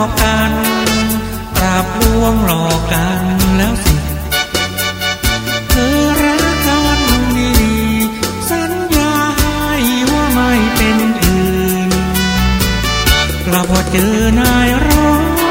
อกกันปราบลวงหลอกกันแล้วสิ เธอรักกันดีๆสัญญาให้ว่าไม่เป็นอื่นกลับว่าเจอนายร้อง